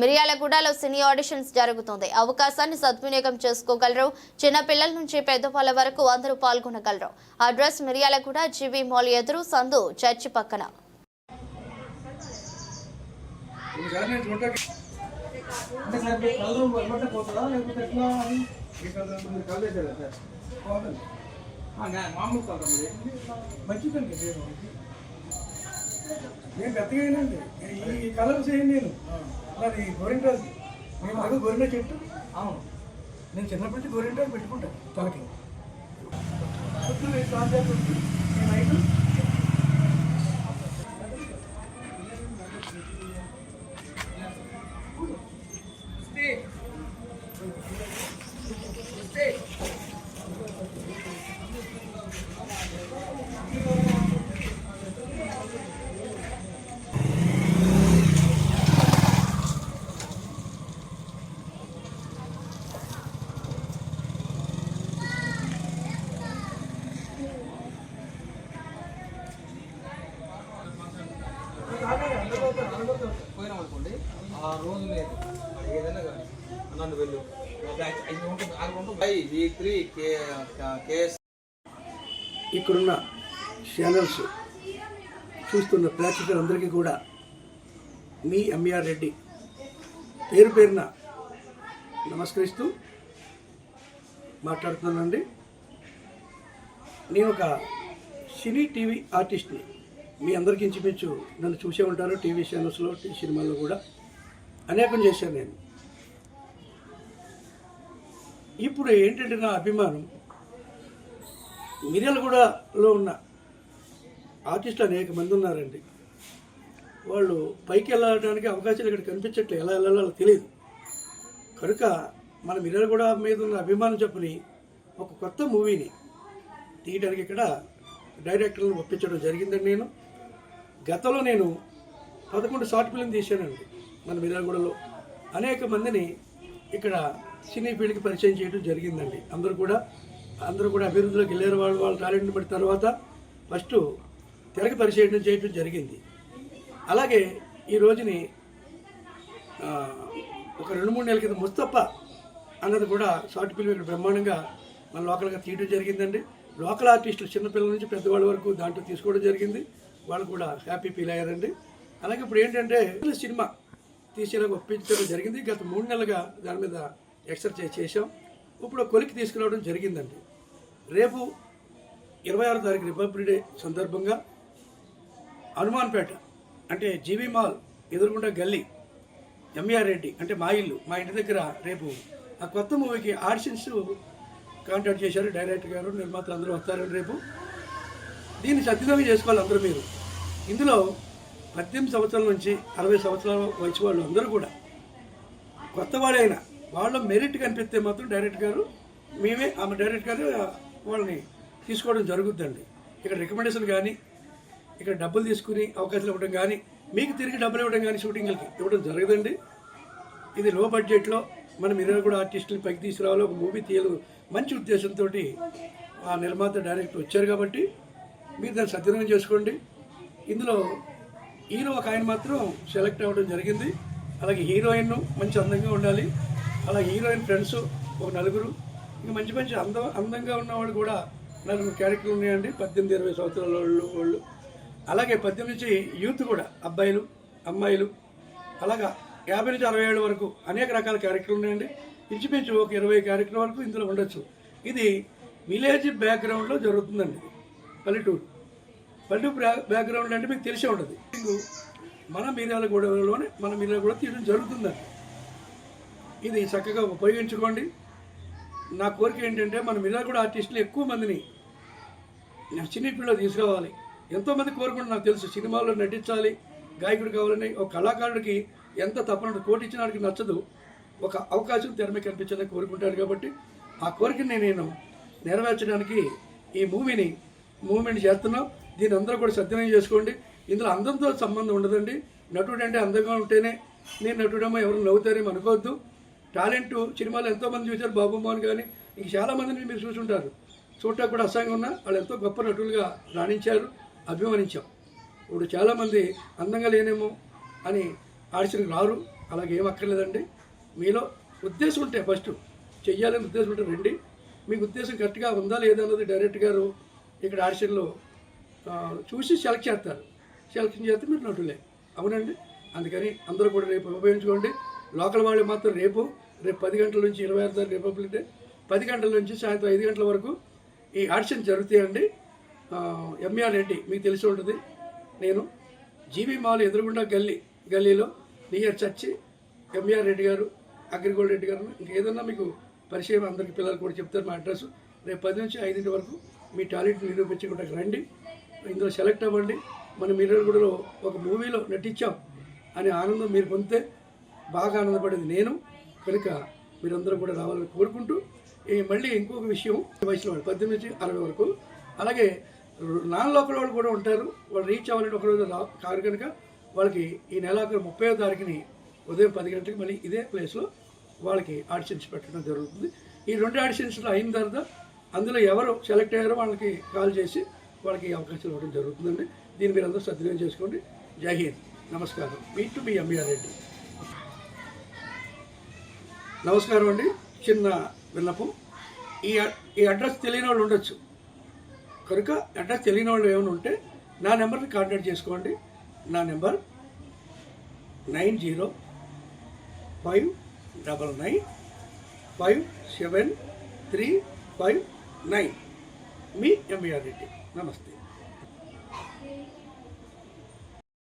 మిర్యాలగూడలో సినీ ఆడిషన్స్ జరుగుతుంది. అవకాశాన్ని సద్వినియోగం చేసుకోగలరు. చిన్నపిల్లల నుంచి పెద్దవాళ్ళ వరకు అందరూ పాల్గొనగలరు. అడ్రస్ మిర్యాలగూడ జీవీ మాల్ ఎదురు సందు చర్చి పక్కన. మామూలు నేను పెద్దగా అయినండి ఈ కలర్ చేయండి నేను నాది గోరింటాది నేను అది గోరింట చెట్టు? అవును. నేను చిన్నప్పటి నుంచి గోరింటాలు పెట్టుకుంటాను తలకి. పొద్దున్న ఈ నైట్ రోజు లేదు. ఏదైనా కానీ. నన్ను వెళ్ళు. ఇక్కడున్న ఛానల్స్ చూస్తున్న ప్రేక్షకులందరికీ కూడా మీ ఎంఆర్ రెడ్డి పేరు పేరున నమస్కరిస్తూ మాట్లాడుతున్నానండి. నేను ఒక సినీ టీవీ ఆర్టిస్ట్ని మీ అందరికీ ఇంచుమించు నన్ను చూసే ఉంటారు టీవీ ఛానల్స్లో టీవీ సినిమాల్లో కూడా. అనేకం చేశాను నేను. ఇప్పుడు ఏంటంటే నా అభిమానం మిర్యాలగూడలో ఉన్న ఆర్టిస్టులు అనేక మంది ఉన్నారండి. వాళ్ళు పైకి వెళ్ళడానికి అవకాశాలు ఇక్కడ కనిపించట్లేదు ఎలా వెళ్ళాలో తెలియదు కనుక మన మిర్యాలగూడ మీద ఉన్న అభిమానం చెప్పని ఒక కొత్త మూవీని తీయడానికి ఇక్కడ డైరెక్టర్లను ఒప్పించడం జరిగిందండి నేను. గతంలో నేను పదకొండు షార్ట్ ఫిల్మ్ తీశానండి. మన మిర్యాలగూడలో అనేక మందిని ఇక్కడ సినీ ఫీల్డ్కి పరిచయం చేయడం జరిగిందండి. అందరూ కూడా అందరూ కూడా అభివృద్ధిలోకి వెళ్ళారు. వాళ్ళు వాళ్ళ టాలెంట్ని బట్టి తర్వాత ఫస్ట్ తెరకి పరిచయం చేయడం జరిగింది. అలాగే ఈ రోజుని ఒక రెండు మూడు నెలల కింద ముస్తఫా అన్నది కూడా షార్ట్ ఫిల్మ్ ఇక్కడ బ్రహ్మాండంగా మన లోకల్గా తీయడం జరిగిందండి. లోకల్ ఆర్టిస్టులు చిన్నపిల్లల నుంచి పెద్దవాళ్ళ వరకు దాంట్లో తీసుకోవడం జరిగింది. వాళ్ళు కూడా హ్యాపీ ఫీల్ అయ్యారండి. అలాగే ఇప్పుడు ఏంటంటే సినిమా తీసేలాగా ఒప్పించడం జరిగింది. గత మూడు నెలలుగా దాని మీద ఎక్సర్సైజ్ చేశాం. ఇప్పుడు కొలికి తీసుకురావడం జరిగిందండి. రేపు ఇరవై ఆరో తారీఖు రిపబ్లిక్ డే సందర్భంగా హనుమాన్పేట అంటే జీవి మాల్ ఎదురుగుండా గల్లీ ఎంఆర్ రెడ్డి అంటే మా ఇల్లు మా ఇంటి దగ్గర రేపు ఆ కొత్త మూవీకి ఆడిషన్స్ కాంటాక్ట్ చేశారు డైరెక్టర్ గారు నిర్మాతలు అందరూ వస్తారని రేపు. దీన్ని సద్వినియోగం చేసుకోవాలి అందరూ మీరు. ఇందులో పద్దెనిమిది సంవత్సరాల నుంచి అరవై సంవత్సరాల వయసు వాళ్ళు అందరూ కూడా కొత్త వాళ్ళైనా వాళ్ళ మెరిట్ కనిపిస్తే మాత్రం డైరెక్ట్ గారు మేమే ఆమె డైరెక్ట్ గారు వాళ్ళని తీసుకోవడం జరుగుద్దండి. ఇక్కడ రికమెండేషన్ కానీ ఇక్కడ డబ్బులు తీసుకుని అవకాశాలు ఇవ్వడం కానీ మీకు తిరిగి డబ్బులు ఇవ్వడం కానీ షూటింగ్లకి ఇవ్వడం జరగదండి. ఇది లో బడ్జెట్లో మనం ఇరవై కూడా ఆర్టిస్టులు పైకి తీసుకురావాలి ఒక మూవీ తీయాలి మంచి ఉద్దేశంతో ఆ నిర్మాత డైరెక్టర్ వచ్చారు కాబట్టి మీరు దాన్ని సద్వినియోగం చేసుకోండి. ఇందులో హీరో ఒక ఆయన మాత్రం సెలెక్ట్ అవ్వడం జరిగింది. అలాగే హీరోయిన్ మంచి అందంగా ఉండాలి. అలాగే హీరోయిన్ ఫ్రెండ్స్ ఒక నలుగురు. ఇంకా మంచి మంచి అందం అందంగా ఉన్నవాళ్ళు కూడా నలుగురు క్యారెక్టర్లు ఉన్నాయండి. పద్దెనిమిది ఇరవై సంవత్సరాల వాళ్ళు వాళ్ళు. అలాగే పద్దెనిమిది నుంచి యూత్ కూడా అబ్బాయిలు అమ్మాయిలు. అలాగా యాభై నుంచి అరవై ఏడు వరకు అనేక రకాల క్యారెక్టర్లు ఉన్నాయండి. ఇంచుమించు ఒక ఇరవై క్యారెక్టర్ వరకు ఇందులో ఉండొచ్చు. ఇది విలేజ్ బ్యాక్గ్రౌండ్లో జరుగుతుందండి. పల్లెటూరు. పల్లెటూరు బ్యాక్గ్రౌండ్ అంటే మీకు తెలిసే ఉండదు. మన మిర్యాలగూడలోనే మన మిర్యాలగూడ తీయడం జరుగుతుందండి. ఇది చక్కగా ఉపయోగించుకోండి. నా కోరిక ఏంటంటే మన మిర్యాలగూడ ఆర్టిస్టులు ఎక్కువ మందిని నేను సినీ ఫీల్డ్లో తీసుకురావాలి. ఎంతోమంది కోరుకుంటున్నారు నాకు తెలుసు సినిమాల్లో నటించాలి గాయకుడు కావాలని ఒక కళాకారుడికి ఎంత తప్పన కోటి ఇచ్చిన వాడికి నచ్చదు. ఒక అవకాశం తెరమే కనిపించాలని కోరుకుంటారు కాబట్టి ఆ కోరికని నేను నెరవేర్చడానికి ఈ మూవీని మూవ్మెంట్ చేస్తున్నాం. దీని అందరూ కూడా సద్వినియోగం చేసుకోండి. ఇందులో అందంతో సంబంధం ఉండదండి. నటుడు అంటే అందంగా ఉంటేనే నేను నటుడమ్మో ఎవరు నవ్వుతారేమో అనుకోవద్దు. టాలెంట్ సినిమాలో ఎంతోమంది చూశారు బాబు మోహన్ కానీ ఇంక చాలామందిని మీరు చూసుంటారు. చూడటం కూడా అసహ్యంగా ఉన్నా వాళ్ళు ఎంతో గొప్ప నటులుగా రాణించారు అభిమానించాం. ఇప్పుడు చాలామంది అందంగా లేనేమో అని ఆడిషన్కి రారు. అలాగే ఏం అక్కర్లేదండి. మీలో ఉద్దేశం ఉంటే ఫస్ట్ చెయ్యాలని ఉద్దేశం ఉంటే రండి. మీకు ఉద్దేశం కరెక్ట్గా ఉందా లేదా అన్నది డైరెక్ట్ గారు ఇక్కడ ఆడిషన్లో చూసి సెలెక్ట్ చేస్తారు. సెలెక్షన్ చేస్తే మీరు నటులే. అవునండి. అందుకని అందరూ కూడా రేపు ఉపయోగించుకోండి. లోకల్ వాళ్ళు మాత్రం రేపు రేపు పది గంటల నుంచి ఇరవై ఆరు తారీఖు రిపబ్లిక్ డే పది గంటల నుంచి సాయంత్రం ఐదు గంటల వరకు ఈ ఆడిషన్ జరుగుతాయండి. ఎంఆర్ రెడ్డి మీకు తెలిసి ఉంటుంది. నేను జీబీ మాల్ ఎదురుగుండా గల్లీ గల్లీలో నియర్ చర్చి ఎంఆర్ రెడ్డి గారు అగ్రిగోల్డ్ రెడ్డి గారు ఇంకేదన్నా మీకు పరిచయం అందరికీ పిల్లలు కూడా చెప్తారు మా అడ్రస్. రేపు పది నుంచి ఐదింటి వరకు మీ టాయిలెట్ నిరూపించుకుంటానికి రండి. ఇందులో సెలెక్ట్ అవ్వండి. మనం మీరడుగుడలో ఒక మూవీలో నటించాం అనే ఆనందం మీరు పొందితే బాగా ఆనందపడేది నేను. కనుక మీరందరూ కూడా రావాలని కోరుకుంటూ ఈ మళ్ళీ ఇంకొక విషయం వయసులో వాళ్ళు పద్దెనిమిది నుంచి అరవై వరకు. అలాగే నాన్ లోకల్ వాళ్ళు కూడా ఉంటారు. వాళ్ళు రీచ్ అవ్వాలంటే ఒకరోజు రా కారు కనుక వాళ్ళకి ఈ నెలాఖరు ముప్పై తారీఖుని ఉదయం పది గంటలకు మళ్ళీ ఇదే ప్లేస్లో వాళ్ళకి ఆడిషన్స్ పెట్టడం జరుగుతుంది. ఈ రెండు ఆడిషన్స్లో అయిన తర్వాత అందులో ఎవరు సెలెక్ట్ అయ్యారో వాళ్ళకి కాల్ చేసి వాళ్ళకి ఈ అవకాశాలు ఇవ్వడం జరుగుతుందండి. దీన్ని మీరు అందరూ సద్వినియోగం చేసుకోండి. జై హింద్. నమస్కారం. మీ టు మీ ఎంబీఆర్ రెడ్డి. నమస్కారం అండి. చిన్న విన్నపం. ఈ ఈ అడ్రస్ తెలియని వాళ్ళు ఉండొచ్చు. కనుక అడ్రస్ తెలియని వాళ్ళు ఏమైనా ఉంటే నా నెంబర్ని కాంటాక్ట్ చేసుకోండి. నా number nine zero five double nine five seven three five nine. మీ ఎంబీఆర్ రెడ్డి. నమస్తే